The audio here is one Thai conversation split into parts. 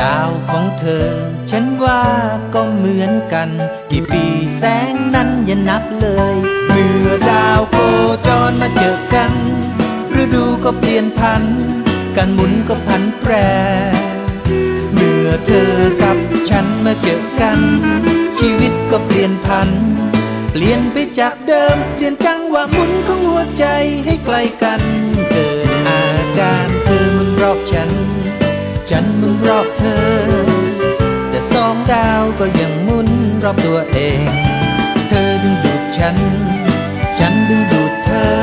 ดาวของเธอ ฉันว่าก็เหมือนกัน กี่ปีแสงนั้นอย่านับเลย เมื่อดาวโคจรมาเจอกัน ฤดูก็เปลี่ยนพัน การหมุนก็พันแปร เมื่อเธอกับฉันมาเจอกัน ชีวิตก็เปลี่ยนพัน เปลี่ยนไปจากเดิม เปลี่ยนจังหวะหมุนของหัวใจให้ไกลกัน อบตัวเอง เธอดึงดูดฉัน ฉันดึงดูดเธอ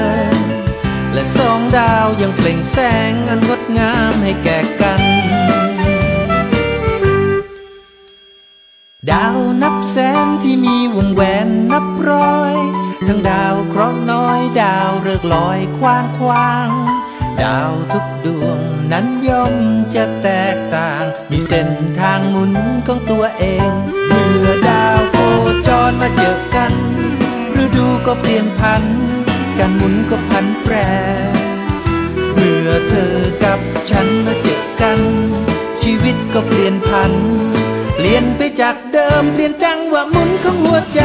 และสองดาวยังเปล่งแสงอันงดงามให้แก่กัน ดาวนับแสนที่มีวงแหวนนับร้อย ทั้งดาวเคราะห์น้อยดาวเริกลอยคว้างควางดาวทุกดวงนั้นย่อมจะแตกต่าง มีเส้นทางหมุนของตัวเองเมื่อดาว เปลี่ยนพัน การหมุนก็พันแปร เมื่อเธอกับฉันมาเจอกัน ชีวิตก็เปลี่ยนพัน เปลี่ยนไปจากเดิมเปลี่ยนจังว่าหมุนของหัวใจ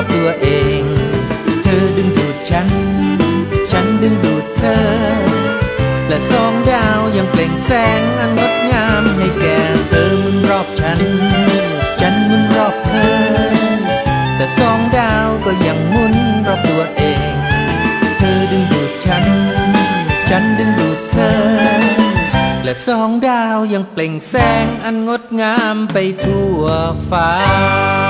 รอบตัวเอง เธอดึงดูดฉัน ฉันดึงดูดเธอ และสองดาวยังเปล่งแสงอันงดงามให้แก่เธอมุนรอบฉัน ฉันมุนรอบเธอ แต่สองดาวก็ยังมุนรอบตัวเอง เธอดึงดูดฉัน ฉันดึงดูดเธอ และสองดาวยังเปล่งแสงอันงดงามไปทั่วฟ้า